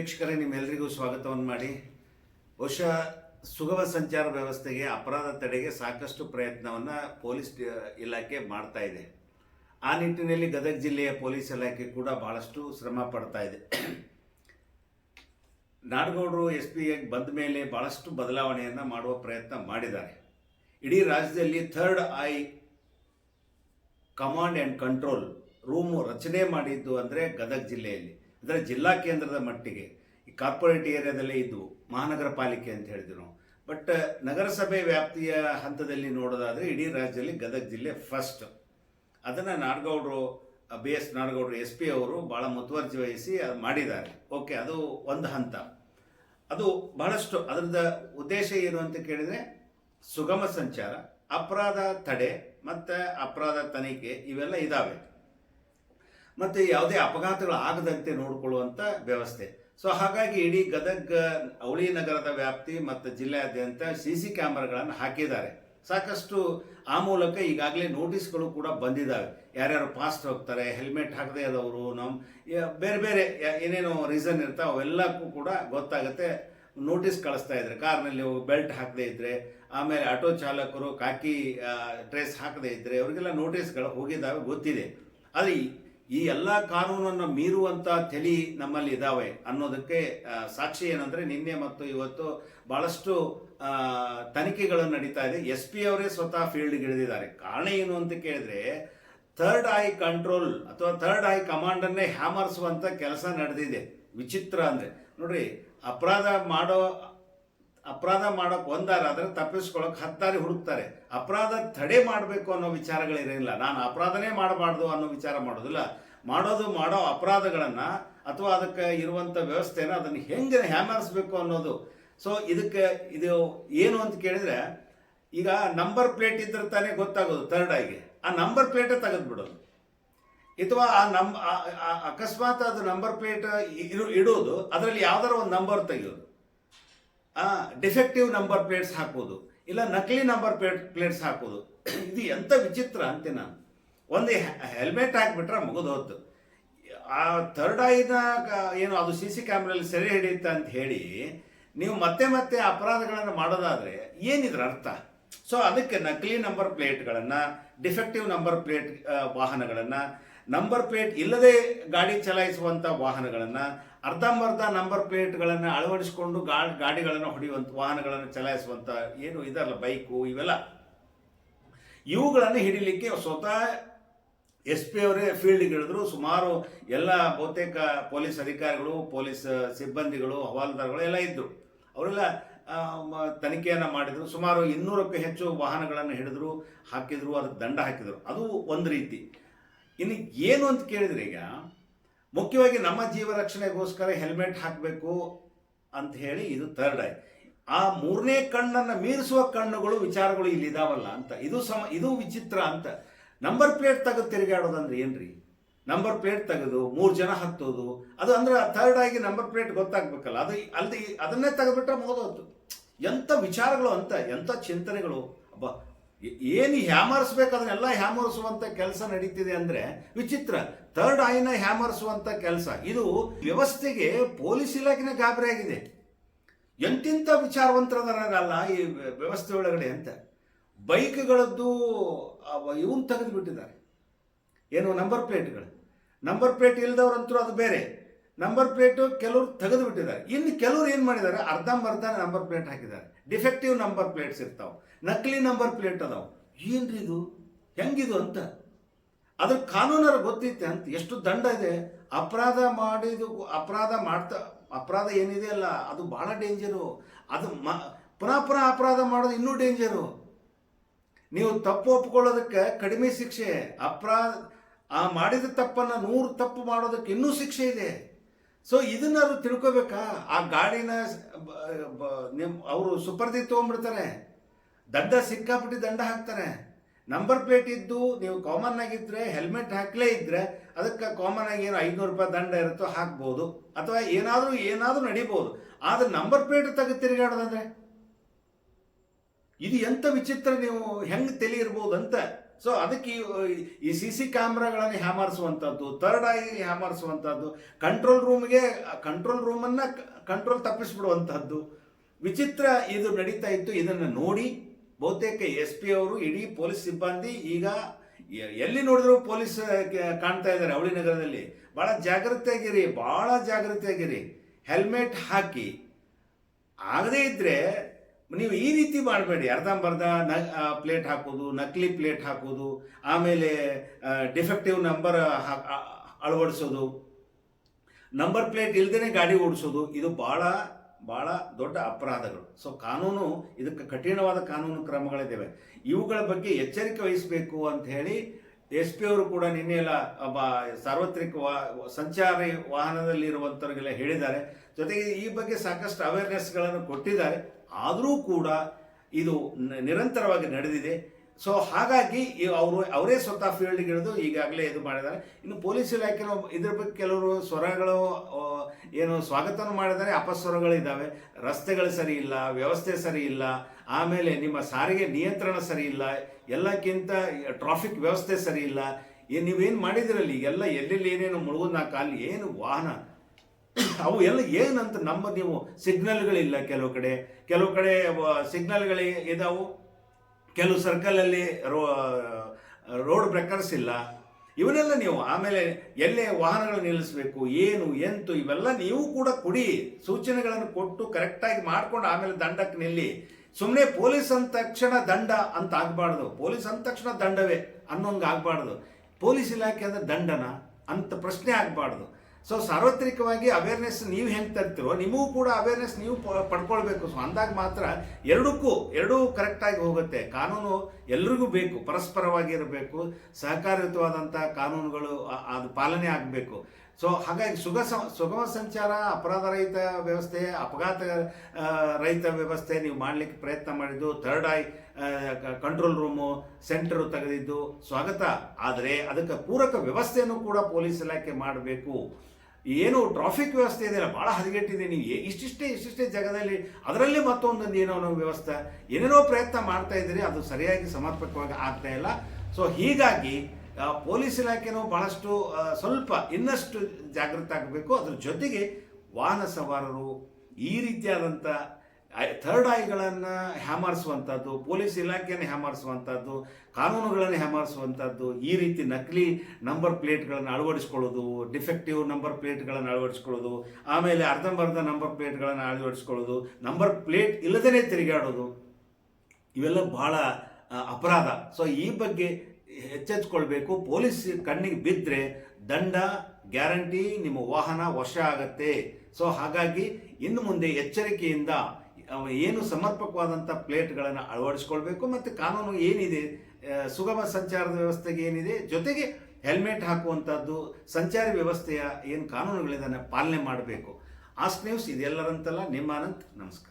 ವೀಕ್ಷಕರೇ ನಿಮ್ಮೆಲ್ಲರಿಗೂ ಸ್ವಾಗತವನ್ನು ಮಾಡಿ. ಬಹುಶಃ ಸುಗಮ ಸಂಚಾರ ವ್ಯವಸ್ಥೆಗೆ ಅಪರಾಧ ತಡೆಗೆ ಸಾಕಷ್ಟು ಪ್ರಯತ್ನವನ್ನು ಪೊಲೀಸ್ ಇಲಾಖೆ ಮಾಡ್ತಾ ಇದೆ. ಆ ನಿಟ್ಟಿನಲ್ಲಿ ಗದಗ ಜಿಲ್ಲೆಯ ಪೊಲೀಸ್ ಇಲಾಖೆ ಕೂಡ ಭಾಳಷ್ಟು ಶ್ರಮ ಪಡ್ತಾ ಇದೆ. ನಾಡಗೌಡರು ಎಸ್ ಪಿ ಬಂದ ಮೇಲೆ ಭಾಳಷ್ಟು ಬದಲಾವಣೆಯನ್ನು ಮಾಡುವ ಪ್ರಯತ್ನ ಮಾಡಿದ್ದಾರೆ. ಇಡೀ ರಾಜ್ಯದಲ್ಲಿ third eye command and control room ರಚನೆ ಮಾಡಿದ್ದು ಅಂದರೆ ಗದಗ ಜಿಲ್ಲೆಯಲ್ಲಿ. ಅಂದರೆ ಜಿಲ್ಲಾ ಕೇಂದ್ರದ ಮಟ್ಟಿಗೆ ಈ ಕಾರ್ಪೊರೇಟ್ ಏರಿಯಾದಲ್ಲೇ ಇದ್ವು ಮಹಾನಗರ ಪಾಲಿಕೆ ಅಂತ ಹೇಳಿದ್ರು. ಬಟ್ ನಗರಸಭೆ ವ್ಯಾಪ್ತಿಯ ಹಂತದಲ್ಲಿ ನೋಡೋದಾದರೆ ಇಡೀ ರಾಜ್ಯದಲ್ಲಿ ಗದಗ ಜಿಲ್ಲೆ ಫಸ್ಟ್ ಅದನ್ನು ನಾಡಗೌಡರು ಬಿ ಎಸ್ ನಾಡಗೌಡರು ಎಸ್ ಪಿ ಅವರು ಭಾಳ ಮುತುವರ್ಜಿ ವಹಿಸಿ ಅದು ಮಾಡಿದ್ದಾರೆ. ಓಕೆ ಅದು ಒಂದು ಹಂತ. ಅದು ಬಹಳಷ್ಟು ಅದರದ ಉದ್ದೇಶ ಏನು ಅಂತ ಕೇಳಿದರೆ ಸುಗಮ ಸಂಚಾರ, ಅಪರಾಧ ತಡೆ ಮತ್ತು ಅಪರಾಧ ತನಿಖೆ ಇವೆಲ್ಲ ಇದ್ದಾವೆ ಮತ್ತು ಯಾವುದೇ ಅಪಘಾತಗಳು ಆಗದಂತೆ ನೋಡಿಕೊಳ್ಳುವಂಥ ವ್ಯವಸ್ಥೆ. ಸೊ ಹಾಗಾಗಿ ಇಡೀ ಗದಗ, ಅವಳಿ ನಗರದ ವ್ಯಾಪ್ತಿ ಮತ್ತು ಜಿಲ್ಲೆಯಾದ್ಯಂತ ಸಿ ಸಿ ಕ್ಯಾಮ್ರಾಗಳನ್ನು ಹಾಕಿದ್ದಾರೆ. ಸಾಕಷ್ಟು ಆ ಮೂಲಕ ಈಗಾಗಲೇ ನೋಟಿಸ್ಗಳು ಕೂಡ ಬಂದಿದ್ದಾವೆ. ಯಾರ್ಯಾರು ಫಾಸ್ಟ್ ಹೋಗ್ತಾರೆ, ಹೆಲ್ಮೆಟ್ ಹಾಕದೇ ಇರೋರು ನಮ್ಮ ಬೇರೆ ಬೇರೆ ಏನೇನು ರೀಸನ್ ಇರ್ತಾವೆ, ಅವೆಲ್ಲಕ್ಕೂ ಕೂಡ ಗೊತ್ತಾಗುತ್ತೆ. ನೋಟಿಸ್ ಕಳಿಸ್ತಾ ಇದ್ದಾರೆ. ಕಾರ್ನಲ್ಲಿ ಬೆಲ್ಟ್ ಹಾಕದೇ ಇದ್ದರೆ ಆಮೇಲೆ ಆಟೋ ಚಾಲಕರು ಕಾಕಿ ಡ್ರೆಸ್ ಹಾಕದೇ ಇದ್ದರೆ ಅವರಿಗೆಲ್ಲ ನೋಟಿಸ್ಗಳು ಹೋಗಿದ್ದಾವೆ, ಗೊತ್ತಿದೆ. ಆದರೆ ಈ- ಎಲ್ಲ ಕಾನೂನನ್ನು ಮೀರುವಂಥ ತಲಿ ನಮ್ಮಲ್ಲಿ ಇದ್ದಾವೆ ಅನ್ನೋದಕ್ಕೆ ಸಾಕ್ಷಿ ಏನಂದರೆ ನಿನ್ನೆ ಮತ್ತು ಇವತ್ತು ಭಾಳಷ್ಟು ತನಿಖೆಗಳು ನಡೀತಾ ಇದೆ. ಎಸ್ ಪಿ ಅವರೇ ಸ್ವತಃ ಫೀಲ್ಡ್ಗೆ ಇಳಿದಿದ್ದಾರೆ. ಕಾರಣ ಏನು ಅಂತ ಕೇಳಿದ್ರೆ, ಥರ್ಡ್ ಐ ಕಂಟ್ರೋಲ್ ಅಥವಾ ಥರ್ಡ್ ಐ ಕಮಾಂಡನ್ನೇ ಹ್ಯಾಮರ್ಸುವಂಥ ಕೆಲಸ ನಡೆದಿದೆ. ವಿಚಿತ್ರ ಅಂದರೆ. ನೋಡ್ರಿ, ಅಪರಾಧ ಮಾಡೋ ಅಪರಾಧ ಮಾಡೋಕೆ ಒಂದಾರ ತಪ್ಪಿಸ್ಕೊಳ್ಳೋಕೆ ಹತ್ತಾರಿ ಹುಡುಕ್ತಾರೆ. ಅಪರಾಧ ತಡೆ ಮಾಡಬೇಕು ಅನ್ನೋ ವಿಚಾರಗಳಿರಲಿಲ್ಲ. ನಾನು ಅಪರಾಧನೇ ಮಾಡಬಾರ್ದು ಅನ್ನೋ ವಿಚಾರ ಮಾಡೋದಿಲ್ಲ. ಮಾಡೋದು ಮಾಡೋ ಅಪರಾಧಗಳನ್ನು ಅಥವಾ ಅದಕ್ಕೆ ಇರುವಂಥ ವ್ಯವಸ್ಥೆನ ಅದನ್ನು ಹೆಂಗೆ ಹ್ಯಾಮರ್ಸ್ಬೇಕು ಅನ್ನೋದು. ಸೊ ಇದಕ್ಕೆ ಇದು ಏನು ಅಂತ ಕೇಳಿದರೆ, ಈಗ ನಂಬರ್ ಪ್ಲೇಟ್ ಇದ್ರೆ ತಾನೇ ಗೊತ್ತಾಗೋದು ಥರ್ಡ್ ಆಗಿ. ಆ ನಂಬರ್ ಪ್ಲೇಟೇ ತೆಗೆದ್ಬಿಡೋದು. ಅಥವಾ ಆ ನಂಬ ಅಕಸ್ಮಾತ್ ಅದು ನಂಬರ್ ಪ್ಲೇಟ್ ಇಡೋದು, ಅದರಲ್ಲಿ ಯಾವ್ದಾರ ಒಂದು ನಂಬರ್ ತೆಗೆಯೋದು. ಡಿಫೆಕ್ಟಿವ್ ನಂಬರ್ ಪ್ಲೇಟ್ಸ್ ಹಾಕೋದು ಇಲ್ಲ ನಕಲಿ ನಂಬರ್ ಪ್ಲೇಟ್ ಪ್ಲೇಟ್ಸ್ ಹಾಕೋದು ಇದು ಎಂಥ ವಿಚಿತ್ರ ಅಂತೆ ನಾನು. ಒಂದು ಹೆಲ್ಮೆಟ್ ಹಾಕ್ಬಿಟ್ರೆ ಮುಗಿದೋತು ಆ ಥರ್ಡ್ ಐನ ಏನು, ಅದು ಸಿ ಸಿ ಕ್ಯಾಮ್ರಲ್ಲಿ ಸೆರೆ ಹಿಡಿಯುತ್ತೆ ಅಂತ ಹೇಳಿ ನೀವು ಮತ್ತೆ ಮತ್ತೆ ಅಪರಾಧಗಳನ್ನು ಮಾಡೋದಾದರೆ ಏನಿದ್ರ ಅರ್ಥ? ಸೊ ಅದಕ್ಕೆ ನಕಲಿ ನಂಬರ್ ಪ್ಲೇಟ್ಗಳನ್ನು ಡಿಫೆಕ್ಟಿವ್ ನಂಬರ್ ಪ್ಲೇಟ್ ವಾಹನಗಳನ್ನು ನಂಬರ್ ಪ್ಲೇಟ್ ಇಲ್ಲದೆ ಗಾಡಿ ಚಲಾಯಿಸುವಂಥ ವಾಹನಗಳನ್ನು ಅರ್ಧಂಬರ್ಧ ನಂಬರ್ ಪ್ಲೇಟ್ಗಳನ್ನು ಅಳವಡಿಸಿಕೊಂಡು ಗಾಡಿ, ಗಾಡಿಗಳನ್ನು ಹೊಡೆಯುವಂಥ ವಾಹನಗಳನ್ನು ಚಲಾಯಿಸುವಂಥ ಏನು ಇದಲ್ಲ ಬೈಕು ಇವೆಲ್ಲ. ಇವುಗಳನ್ನು ಹಿಡಿಲಿಕ್ಕೆ ಸ್ವತಃ ಎಸ್ ಪಿ ಅವರೇ ಫೀಲ್ಡ್ಗೆ ಇಳಿದ್ರು. ಸುಮಾರು ಎಲ್ಲ ಬಹುತೇಕ ಪೊಲೀಸ್ ಅಧಿಕಾರಿಗಳು, ಪೊಲೀಸ್ ಸಿಬ್ಬಂದಿಗಳು, ಹವಾಲ್ದಾರ್ಗಳು ಎಲ್ಲ ಇದ್ದರು ಅವರೆಲ್ಲ ತನಿಖೆಯನ್ನು ಮಾಡಿದರು. ಸುಮಾರು ಇನ್ನೂರಕ್ಕೂ ಹೆಚ್ಚು ವಾಹನಗಳನ್ನು ಹಿಡಿದ್ರು, ಹಾಕಿದ್ರು, ಅದಕ್ಕೆ ದಂಡ ಹಾಕಿದರು. ಅದು ಒಂದು ರೀತಿ. ಇನ್ನು ಏನು ಅಂತ ಕೇಳಿದ್ರೆ ಈಗ ಮುಖ್ಯವಾಗಿ ನಮ್ಮ ಜೀವ ರಕ್ಷಣೆಗೋಸ್ಕರ ಹೆಲ್ಮೆಟ್ ಹಾಕಬೇಕು ಅಂತ ಹೇಳಿ ಇದು ಥರ್ಡ್ ಐ ಆ ಮೂರನೇ ಕಣ್ಣನ್ನು ಮೀರಿಸುವ ಕಣ್ಣುಗಳು ವಿಚಾರಗಳು ಇಲ್ಲಿ ಇದಾವಲ್ಲ ಅಂತ. ಇದು ಸಮ, ಇದು ವಿಚಿತ್ರ ಅಂತ. ನಂಬರ್ ಪ್ಲೇಟ್ ತೆಗೆದು ತಿರುಗಾಡೋದಂದ್ರೆ ಏನ್ರಿ? ನಂಬರ್ ಪ್ಲೇಟ್ ತೆಗೆದು ಮೂರು ಜನ ಹತ್ತೋದು. ಅದು ಅಂದ್ರೆ ಥರ್ಡ್ ಆಗಿ ನಂಬರ್ ಪ್ಲೇಟ್ ಗೊತ್ತಾಗ್ಬೇಕಲ್ಲ. ಅದು ಅಲ್ಲಿ ಅದನ್ನೇ ತೆಗೆದ್ಬಿಟ್ರೆ ಮುಗಿದೋದು ಎಂಥ ವಿಚಾರಗಳು ಅಂತ ಎಂಥ ಚಿಂತನೆಗಳು? ಅಬ್ಬ ಏನು ಹ್ಯಾಮರ್ಸ್ಬೇಕು ಅದನ್ನೆಲ್ಲ ಹ್ಯಾಮರ್ಸುವಂಥ ಕೆಲಸ ನಡೀತಿದೆ ಅಂದರೆ ವಿಚಿತ್ರ. ಥರ್ಡ್ ಐನ ಹ್ಯಾಮರ್ಸುವಂಥ ಕೆಲಸ. ಇದು ವ್ಯವಸ್ಥೆಗೆ ಪೊಲೀಸ್ ಇಲಾಖೆನೇ ಗಾಬರಿ ಆಗಿದೆ. ಎಂತಿಂಥ ವಿಚಾರವಂತರದಲ್ಲ ಈ ವ್ಯವಸ್ಥೆ ಒಳಗಡೆ ಅಂತ. ಬೈಕ್ಗಳದ್ದು ಇವನ್ ತೆಗೆದು ಬಿಟ್ಟಿದ್ದಾರೆ ಏನು, ನಂಬರ್ ಪ್ಲೇಟ್ಗಳು. ನಂಬರ್ ಪ್ಲೇಟ್ ಇಲ್ದವ್ರಂತೂ ಅದು ಬೇರೆ. ನಂಬರ್ ಪ್ಲೇಟು ಕೆಲವರು ತೆಗೆದು ಬಿಟ್ಟಿದ್ದಾರೆ ಇನ್ನು ಕೆಲವರು ಏನು ಮಾಡಿದ್ದಾರೆ? ಅರ್ಧಂಬರ್ಧ ನಂಬರ್ ಪ್ಲೇಟ್ ಹಾಕಿದ್ದಾರೆ. ಡಿಫೆಕ್ಟಿವ್ ನಂಬರ್ ಪ್ಲೇಟ್ಸ್ ಇರ್ತಾವೆ. ನಕಲಿ ನಂಬರ್ ಪ್ಲೇಟ್ ಅದಾವೆ. ಏನ್ರಿ ಇದು? ಹೆಂಗಿದು ಅಂತ? ಅದ್ರ ಕಾನೂನರ ಗೊತ್ತೈತೆ ಅಂತ, ಎಷ್ಟು ದಂಡ ಇದೆ, ಅಪರಾಧ ಮಾಡಿದು, ಅಪರಾಧ ಮಾಡ್ತಾ, ಅಪರಾಧ ಏನಿದೆ ಅಲ್ಲ, ಅದು ಭಾಳ ಡೇಂಜರು ಅದು ಮ, ಪುನಃ ಪುನಃ ಅಪರಾಧ ಮಾಡೋದು ಇನ್ನೂ ಡೇಂಜರು ನೀವು ತಪ್ಪು ಒಪ್ಕೊಳ್ಳೋದಕ್ಕೆ ಕಡಿಮೆ ಶಿಕ್ಷೆ, ಅಪರಾಧ, ಆ ಮಾಡಿದ ತಪ್ಪನ್ನು ನೂರು ತಪ್ಪು ಮಾಡೋದಕ್ಕೆ ಇನ್ನೂ ಶಿಕ್ಷೆ ಇದೆ. ಸೊ ಇದನ್ನಾದ್ರು ತಿಳ್ಕೊಬೇಕಾ? ಆ ಗಾಡಿನ ನಿಮ್ಮ ಅವರು ಸುಪರ್ದಿ ತೊಗೊಂಡ್ಬಿಡ್ತಾರೆ. ದಂಡ ಸಿಕ್ಕಾಪಟ್ಟಿ ದಂಡ ಹಾಕ್ತಾರೆ. ನಂಬರ್ ಪ್ಲೇಟ್ ಇದ್ದು ನೀವು ಕಾಮನ್ ಆಗಿದ್ರೆ ಹೆಲ್ಮೆಟ್ ಹಾಕಲೇ ಇದ್ರೆ ಅದಕ್ಕೆ ಕಾಮನ್ ಆಗಿ ಏನು ಐನೂರು ರೂಪಾಯಿ ದಂಡ ಇರುತ್ತೋ ಹಾಕ್ಬೋದು. ಅಥವಾ ಏನಾದರೂ ಏನಾದರೂ ನಡಿಬೋದು. ಆದ್ರೆ ನಂಬರ್ ಪ್ಲೇಟ್ ತೆಗೆದು ತಿರುಗಾಡೋದಂದ್ರೆ? ಇದು ಎಂಥ ವಿಚಿತ್ರ ನೀವು ಹೆಂಗೆ ತಲೆ ಇರ್ಬೋದು ಅಂತ ಸೊ ಅದಕ್ಕೆ ಈ- ಸಿ ಸಿ ಕ್ಯಾಮ್ರಾಗಳನ್ನು ಹ್ಯಾಮರಿಸುವಂಥದ್ದು ತರ್ಡ್ ಆಗಿ ಹ್ಯಾಮರಿಸುವಂಥದ್ದು ಕಂಟ್ರೋಲ್ ರೂಮ್ಗೆ ಕಂಟ್ರೋಲ್ ರೂಮನ್ನು ಕಂಟ್ರೋಲ್ ತಪ್ಪಿಸ್ಬಿಡುವಂಥದ್ದು ವಿಚಿತ್ರ ಇದು ನಡೀತಾ ಇತ್ತು. ಇದನ್ನು ನೋಡಿ ಬಹುತೇಕ ಎಸ್ ಪಿ ಅವರು ಇಡೀ ಪೊಲೀಸ್ ಸಿಬ್ಬಂದಿ ಈಗ ಎಲ್ಲಿ ನೋಡಿದ್ರು ಪೊಲೀಸ್ ಕಾಣ್ತಾ ಇದ್ದಾರೆ ಅವಳಿ ನಗರದಲ್ಲಿ. ಭಾಳ ಜಾಗ್ರತೆಯಾಗಿರಿ ಭಾಳ ಜಾಗ್ರತೆಯಾಗಿರಿ ಹೆಲ್ಮೆಟ್ ಹಾಕಿ. ಆಗದೇ ಇದ್ದರೆ ನೀವು ಈ ರೀತಿ ಮಾಡಬೇಡಿ. ಅರ್ಧಂಬರ್ಧ ನ ಪ್ಲೇಟ್ ಹಾಕೋದು, ನಕಲಿ ಪ್ಲೇಟ್ ಹಾಕೋದು, ಆಮೇಲೆ ಡಿಫೆಕ್ಟಿವ್ ನಂಬರ್ ಅಳವಡಿಸೋದು. ನಂಬರ್ ಪ್ಲೇಟ್ ಇಲ್ದೇ ಗಾಡಿ ಓಡಿಸೋದು. ಇದು ಭಾಳ ಭಾಳ ದೊಡ್ಡ ಅಪರಾಧಗಳು. ಸೊ ಕಾನೂನು, ಇದಕ್ಕೆ ಕಠಿಣವಾದ ಕಾನೂನು ಕ್ರಮಗಳಿದ್ದಾವೆ ಇವುಗಳ ಬಗ್ಗೆ ಎಚ್ಚರಿಕೆ ವಹಿಸಬೇಕು ಅಂತ ಹೇಳಿ, ಎಸ್ ಪಿ ಅವರು ಕೂಡ ನಿನ್ನೆ ಎಲ್ಲ ಒಬ್ಬ ಸಾರ್ವತ್ರಿಕ ವಾ, ಸಂಚಾರಿ ವಾಹನದಲ್ಲಿರುವಂಥವ್ರಿಗೆಲ್ಲ ಹೇಳಿದ್ದಾರೆ. ಜೊತೆಗೆ ಈ ಬಗ್ಗೆ ಸಾಕಷ್ಟು ಅವೇರ್ನೆಸ್ಗಳನ್ನು ಕೊಟ್ಟಿದ್ದಾರೆ. ಆದರೂ ಕೂಡ ಇದು ನಿರಂತರವಾಗಿ ನಡೆದಿದೆ. ಸೊ ಹಾಗಾಗಿ ಅವರು, ಅವರೇ ಸ್ವತಃ ಫೀಲ್ಡ್ಗೆ ಇಳಿದು ಈಗಾಗಲೇ ಇದು ಮಾಡಿದ್ದಾರೆ. ಇನ್ನು ಪೊಲೀಸ್ ಇಲಾಖೆ ಇದ್ರ ಬಗ್ಗೆ ಕೆಲವರು ಸ್ವರಗಳು ಏನು ಸ್ವಾಗತನೂ ಮಾಡಿದ್ದಾರೆ. ಅಪಸ್ವರಗಳಿದ್ದಾವೆ ರಸ್ತೆಗಳು ಸರಿ ಇಲ್ಲ, ವ್ಯವಸ್ಥೆ ಸರಿ ಇಲ್ಲ. ಆಮೇಲೆ ನಿಮ್ಮ ಸಾರಿಗೆ ನಿಯಂತ್ರಣ ಸರಿ ಇಲ್ಲ. ಎಲ್ಲಕ್ಕಿಂತ ಟ್ರಾಫಿಕ್ ವ್ಯವಸ್ಥೆ ಸರಿ ಇಲ್ಲ. ಏನು ನೀವೇನು ಮಾಡಿದಿರಲ್ಲಿ? ಎಲ್ಲ ಎಲ್ಲೆಲ್ಲಿ ಏನೇನು ಮುಳುಗೋದು ಅಲ್ಲಿ ಏನು ವಾಹನ? ಅವು ಎಲ್ಲ ಏನಂತ ನಮ್ಮ ನೀವು ಸಿಗ್ನಲ್ಗಳಿಲ್ಲ ಕೆಲವು ಕಡೆ. ಕೆಲವು ಕಡೆ ಸಿಗ್ನಲ್ಗಳು ಇದಾವು. ಕೆಲವು ಸರ್ಕಲಲ್ಲಿ ರೋ ರೋಡ್ ಬ್ರೇಕರ್ಸ್ ಇಲ್ಲ. ಇವನ್ನೆಲ್ಲ ನೀವು ಆಮೇಲೆ ಎಲ್ಲೇ ವಾಹನಗಳು ನಿಲ್ಲಿಸಬೇಕು, ಏನು, ಎಂತು, ಇವೆಲ್ಲ ನೀವು ಕೂಡ ಕೊಡಿ. ಸೂಚನೆಗಳನ್ನು ಕೊಟ್ಟು ಕರೆಕ್ಟಾಗಿ ಮಾಡ್ಕೊಂಡು ಆಮೇಲೆ ದಂಡಕ್ಕೆ ನಿಲ್ಲಿ. ಸುಮ್ಮನೆ ಪೊಲೀಸ್ ಅಂದ ತಕ್ಷಣ ದಂಡ ಅಂತ ಆಗಬಾರ್ದು. ಪೊಲೀಸ್ ಅಂದ ತಕ್ಷಣ ದಂಡವೇ ಅನ್ನೋಂಗೆ ಆಗಬಾರ್ದು. ಪೊಲೀಸ್ ಇಲಾಖೆ ಅಂದ್ರೆ ದಂಡನ ಅಂತ ಪ್ರಶ್ನೆ ಆಗಬಾರ್ದು. ಸೊ ಸಾರ್ವತ್ರಿಕವಾಗಿ ಅವೇರ್ನೆಸ್ ನೀವು ಹೆಂಗೆ ತರ್ತಿರೋ, ನಿಮಗೂ ಕೂಡ ಅವೇರ್ನೆಸ್ ನೀವು ಪಡ್ಕೊಳ್ಬೇಕು. ಸೊ ಅಂದಾಗ ಮಾತ್ರ ಎರಡಕ್ಕೂ, ಎರಡೂ ಕರೆಕ್ಟಾಗಿ ಹೋಗುತ್ತೆ. ಕಾನೂನು ಎಲ್ರಿಗೂ ಬೇಕು ಪರಸ್ಪರವಾಗಿ ಇರಬೇಕು ಸಹಕಾರಯುತವಾದಂಥ ಕಾನೂನುಗಳು ಅದು ಪಾಲನೆ ಆಗಬೇಕು. ಸೊ ಹಾಗಾಗಿ ಸುಗ ಸುಗಮ ಸಂಚಾರ, ಅಪರಾಧ ರಹಿತ ವ್ಯವಸ್ಥೆ, ಅಪಘಾತ ರಹಿತ ವ್ಯವಸ್ಥೆ ನೀವು ಮಾಡಲಿಕ್ಕೆ ಪ್ರಯತ್ನ ಮಾಡಿದ್ದು third eye control room centre ತೆಗೆದಿದ್ದು, ಸ್ವಾಗತ. ಆದರೆ ಅದಕ್ಕೆ ಪೂರಕ ವ್ಯವಸ್ಥೆಯನ್ನು ಕೂಡ ಪೊಲೀಸ್ ಇಲಾಖೆ ಮಾಡಬೇಕು. ಏನು ಟ್ರಾಫಿಕ್ ವ್ಯವಸ್ಥೆ ಇದೆಯಲ್ಲ ಭಾಳ ಹದಗೆಟ್ಟಿದೆ ನೀವು. ಇಷ್ಟಿಷ್ಟೇ ಇಷ್ಟಿಷ್ಟೇ ಜಾಗದಲ್ಲಿ ಅದರಲ್ಲಿ ಮತ್ತೊಂದೊಂದು ಏನೋ ಒಂದು ವ್ಯವಸ್ಥೆ, ಏನೇನೋ ಪ್ರಯತ್ನ ಮಾಡ್ತಾ ಇದ್ದೀರಿ, ಅದು ಸರಿಯಾಗಿ ಸಮರ್ಪಕವಾಗಿ ಆಗ್ತಾ ಇಲ್ಲ. ಸೊ ಹೀಗಾಗಿ ಪೊಲೀಸ್ ಇಲಾಖೆನೂ ಬಹಳಷ್ಟು ಸ್ವಲ್ಪ ಇನ್ನಷ್ಟು ಜಾಗೃತ ಆಗಬೇಕು. ಅದ್ರ ಜೊತೆಗೆ ವಾಹನ ಸವಾರರು ಈ ರೀತಿಯಾದಂಥ ಥರ್ಡ್ ಐಗಳನ್ನು ಹ್ಯಾಮರಿಸುವಂಥದ್ದು ಪೊಲೀಸ್ ಇಲಾಖೆಯನ್ನು ಹ್ಯಾಮರಿಸುವಂಥದ್ದು ಕಾನೂನುಗಳನ್ನು ಹ್ಯಾಮರಿಸುವಂಥದ್ದು ಈ ರೀತಿ ನಕಲಿ ನಂಬರ್ ಪ್ಲೇಟ್ಗಳನ್ನು ಅಳವಡಿಸ್ಕೊಳ್ಳೋದು ಡಿಫೆಕ್ಟಿವ್ ನಂಬರ್ ಪ್ಲೇಟ್ಗಳನ್ನು ಅಳವಡಿಸ್ಕೊಳ್ಳೋದು, ಆಮೇಲೆ ಅರ್ಧಂಬರ್ಧ ನಂಬರ್ ಪ್ಲೇಟ್ಗಳನ್ನು ಅಳವಡಿಸ್ಕೊಳ್ಳೋದು ನಂಬರ್ ಪ್ಲೇಟ್ ಇಲ್ಲದೇ ತಿರುಗಾಡೋದು, ಇವೆಲ್ಲ ಬಹಳ ಅಪರಾಧ. ಸೊ ಈ ಬಗ್ಗೆ ಎಚ್ಚೆತ್ಕೊಳ್ಬೇಕು. ಪೊಲೀಸ್ ಕಣ್ಣಿಗೆ ಬಿದ್ದರೆ ದಂಡ, ಗ್ಯಾರಂಟಿ, ನಿಮ್ಮ ವಾಹನ ವಶ ಆಗತ್ತೆ. ಸೊ ಹಾಗಾಗಿ ಇನ್ನು ಮುಂದೆ ಎಚ್ಚರಿಕೆಯಿಂದ ಏನು ಸಮರ್ಪಕವಾದಂಥ ಪ್ಲೇಟ್ಗಳನ್ನು ಅಳವಡಿಸ್ಕೊಳ್ಬೇಕು ಮತ್ತು ಕಾನೂನು ಏನಿದೆ ಸುಗಮ ಸಂಚಾರದ ವ್ಯವಸ್ಥೆಗೆ ಏನಿದೆ, ಜೊತೆಗೆ ಹೆಲ್ಮೆಟ್ ಹಾಕುವಂಥದ್ದು ಸಂಚಾರಿ ವ್ಯವಸ್ಥೆಯ ಏನು ಕಾನೂನುಗಳಿದ್ದಾನೆ ಪಾಲನೆ ಮಾಡಬೇಕು. ಆಸ್ಕ್ ನ್ಯೂಸ್, ಇದೆಲ್ಲರಂತಲ್ಲ, ನಿಮ್ಮ ಅನಂತ್, ನಮಸ್ಕಾರ.